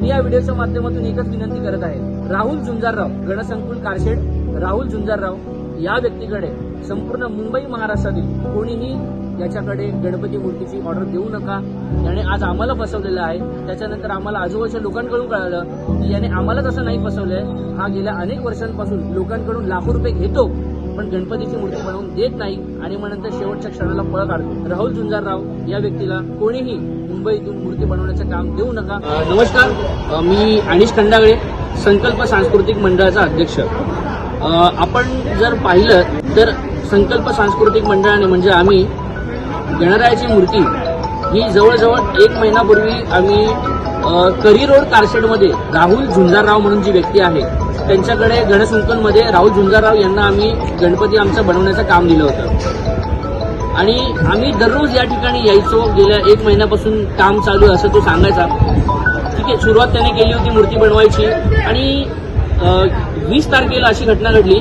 मी या व्हिडिओच्या माध्यमातून एकच विनंती करत आहे. राहुल झुंजारराव गणसंकुल कारशेड राहुल झुंजारराव या व्यक्तीकडे संपूर्ण मुंबई महाराष्ट्रातील कोणीही याच्याकडे गणपती मूर्तीची ऑर्डर देऊ नका. याने आज आम्हाला फसवलेलं आहे. त्याच्यानंतर आम्हाला आजूबाजूच्या लोकांकडून कळालं की याने आम्हाला तसं नाही फसवलंय. हा गेल्या अनेक वर्षांपासून लोकांकडून लाखो रुपये घेतो. पण गणपतीची मूर्ती बनवून देत नाही आणि मग नंतर शेवटच्या क्षणाला पळ काढतो राहुल झुंजारराव या व्यक्तीला कोणीही मुंबईतून मूर्ती बनवण्याचं काम देऊ नका. नमस्कार. मी अनिश खंडागळे संकल्प सांस्कृतिक मंडळाचा अध्यक्ष. आपण जर पाहिलं तर संकल्प सांस्कृतिक मंडळाने म्हणजे आम्ही गणरायाची मूर्ती ही जवळजवळ एक महिनापूर्वी आम्ही करी रोड कारशेडमध्ये राहुल झुंजारराव म्हणून जी व्यक्ती आहे त्यांच्याकडे गणसंकुलमध्ये राहुल झुंजारराव यांना आम्ही गणपती आमचं बनवण्याचं काम दिलं होतं. आणि आम्ही दररोज या ठिकाणी यायचो गेल्या एक महिन्यापासून काम चालू आहे असं तो सांगायचा. ठीक आहे सुरुवात त्याने केली होती मूर्ती बनवायची. आणि वीस तारखेला अशी घटना घडली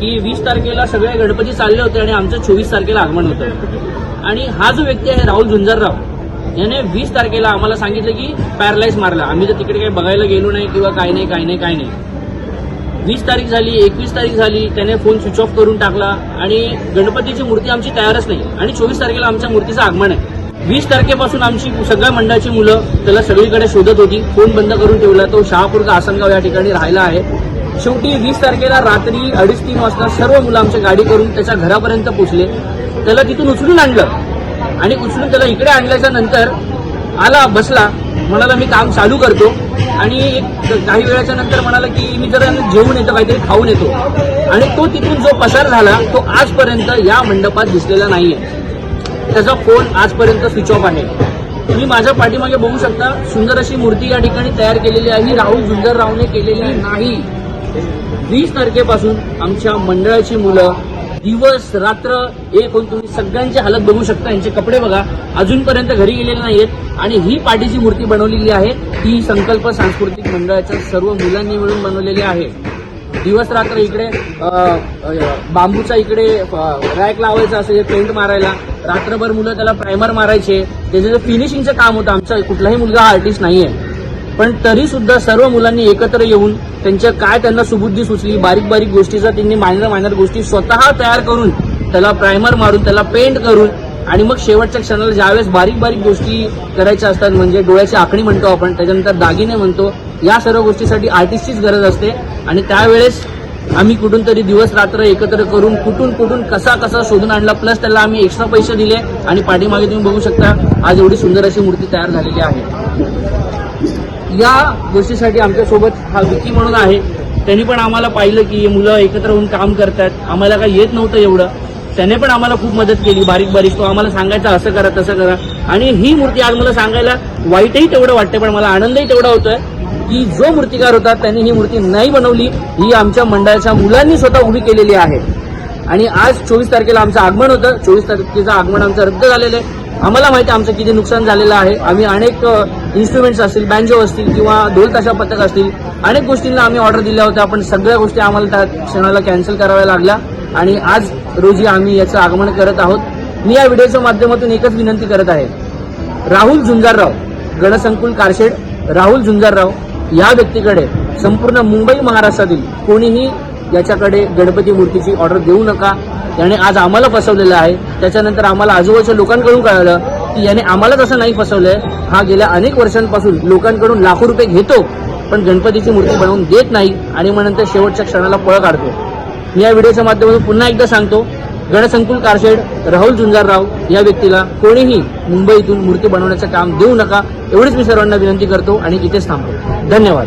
की वीस तारखेला सगळे गणपती चालले होते आणि आमचं चोवीस तारखेला आगमन होतं. आणि हा जो व्यक्ती आहे राहुल झुंजारराव याने वीस तारखेला आम्हाला सांगितलं की पॅरालाइज मारला. आम्ही तर तिकडे काही बघायला गेलो नाही किंवा काय नाही काय नाही काय नाही. वीस तारीख झाली एकवीस तारीख झाली त्याने फोन स्विच ऑफ करून टाकला आणि गणपतीची मूर्ती आमची तयारच नाही. आणि चोवीस तारखेला आमच्या मूर्तीचं आगमन आहे. वीस तारखेपासून आमची सगळ्या मंडळाची मुलं त्याला सगळीकडे शोधत होती. फोन बंद करून ठेवला. तो शहापूरचा आसनगाव या ठिकाणी राहिला आहे. शेवटी वीस तारखेला रात्री अडीच तीन वाजता सर्व मुलं आमच्या गाडी करून त्याच्या घरापर्यंत पोहोचले. त्याला तिथून उचलून आणलं. आणि उचलून त्याला इकडे आणल्याच्या नंतर आला बसला. म्हणाला मी काम चालू करतो. आणि एक काही वेळाच्या नंतर म्हणाला की मी जरा जेवून येतो काहीतरी खाऊन येतो. आणि तो तिथून जो पसार झाला तो आजपर्यंत या मंडपात दिसलेला नाहीये. त्याचा फोन आजपर्यंत स्विच ऑफ आहे. तुम्ही माझ्या पाठीमागे बघू शकता सुंदर अशी मूर्ती या ठिकाणी तयार केलेली आहे. ही राहुल झुंजररावने केलेली नाही. वीस तारखेपासून आमच्या मंडळाची मुलं दिवस रात्र एक होऊन तुम्ही सगळ्यांची हालत बघू शकता. यांचे कपडे बघा अजूनपर्यंत घरी गेलेले नाहीयेत. आणि ही पाठीची मूर्ती बनवलेली आहे. ही संकल्प सांस्कृतिक मंडळाच्या सर्व मुलांनी मिळून बनवलेली आहे. दिवस रात्र इकडे बांबूचा इकडे रॅक लावायचा असेल पेंट मारायला. रात्रभर मुलं त्याला प्रायमर मारायचे. त्याचं जे फिनिशिंगचं काम होतं आमचा कुठलाही मुलगा आर्टिस्ट नाहीये. पण तरी सुद्धा सर्व मुलांनी एकत्र येऊन त्यांच्या काय त्यांना सुबुद्धी सुचली बारीक बारीक गोष्टीचा त्यांनी मायनर मायनर गोष्टी स्वतः तयार करून त्याला प्रायमर मारून त्याला पेंट करून आणि मग शेवटच्या क्षणाला ज्यावेळेस बारीक बारीक गोष्टी करायच्या असतात म्हणजे डोळ्याची आखणी म्हणतो आपण त्याच्यानंतर दागिने म्हणतो या सर्व गोष्टीसाठी आर्टिस्टचीच गरज असते. आणि त्यावेळेस आम्ही कुठून तरी दिवस रात्र एकत्र करून कुठून कुठून कसा कसा शोधून आणला प्लस त्याला आम्ही एक्स्ट्रा पैसे दिले आणि पाठीमागे तुम्ही बघू शकता आज एवढी सुंदर अशी मूर्ती तयार झालेली आहे. या गोष्टीसाठी आमच्यासोबत हा विकी म्हणून आहे. त्यांनी पण आम्हाला पाहिलं की हे मुलं एकत्र होऊन काम करतात. आम्हाला काही येत नव्हतं एवढं. त्याने पण आम्हाला खूप मदत केली बारीक बारीक. तो आम्हाला सांगायचा असं करा तसं करा. आणि ही मूर्ती आज मला सांगायला वाईटही तेवढं वाटतं पण मला आनंदही तेवढा होतोय की जो मूर्तिकार होता त्यांनी ही मूर्ती नाही बनवली. ही आमच्या मंडळाच्या मुलांनी स्वतः उभी केलेली आहे. आणि आज चोवीस तारखेला आमचं आगमन होतं. चोवीस तारखेचं आगमन आमचं रद्द झालेलं आहे. आम्हाला माहिती आमचं किती नुकसान झालेलं आहे. आम्ही अनेक इन्स्ट्रुमेंट्स असतील बँजो असतील किंवा ढोल ताशा पथक असतील अनेक गोष्टींना आम्ही ऑर्डर दिल्या होत्या. पण सगळ्या गोष्टी आम्हाला त्या क्षणाला कॅन्सल कराव्या लागल्या. आणि आज रोजी आम्ही याचं आगमन करत आहोत. मी या व्हिडिओच्या माध्यमातून एकच विनंती करत आहे. राहुल झुंजारराव गणसंकुल कारशेड राहुल झुंजारराव या व्यक्तीकडे संपूर्ण मुंबई महाराष्ट्रातील कोणीही याच्याकडे गणपती मूर्तीची ऑर्डर देऊ नका. त्याने आज आम्हाला फसवलेलं आहे. त्याच्यानंतर आम्हाला आजूबाजूच्या लोकांकडून कळालं की याने आम्हाला तसं नाही फसवलंय. हा गेल्या अनेक वर्षांपासून लोकांकडून लाखो रुपये घेतो पण गणपतीची मूर्ती बनवून देत नाही आणि मग नंतर शेवटच्या क्षणाला पळ काढतो. मी या व्हिडिओच्या माध्यमातून पुन्हा एकदा सांगतो गणसंकुल कारशेड राहुल झुंजारराव या व्यक्तीला कोणीही मुंबईतून मूर्ती बनवण्याचं काम देऊ नका एवढीच मी सर्वांना विनंती करतो आणि इथेच थांबतो. धन्यवाद.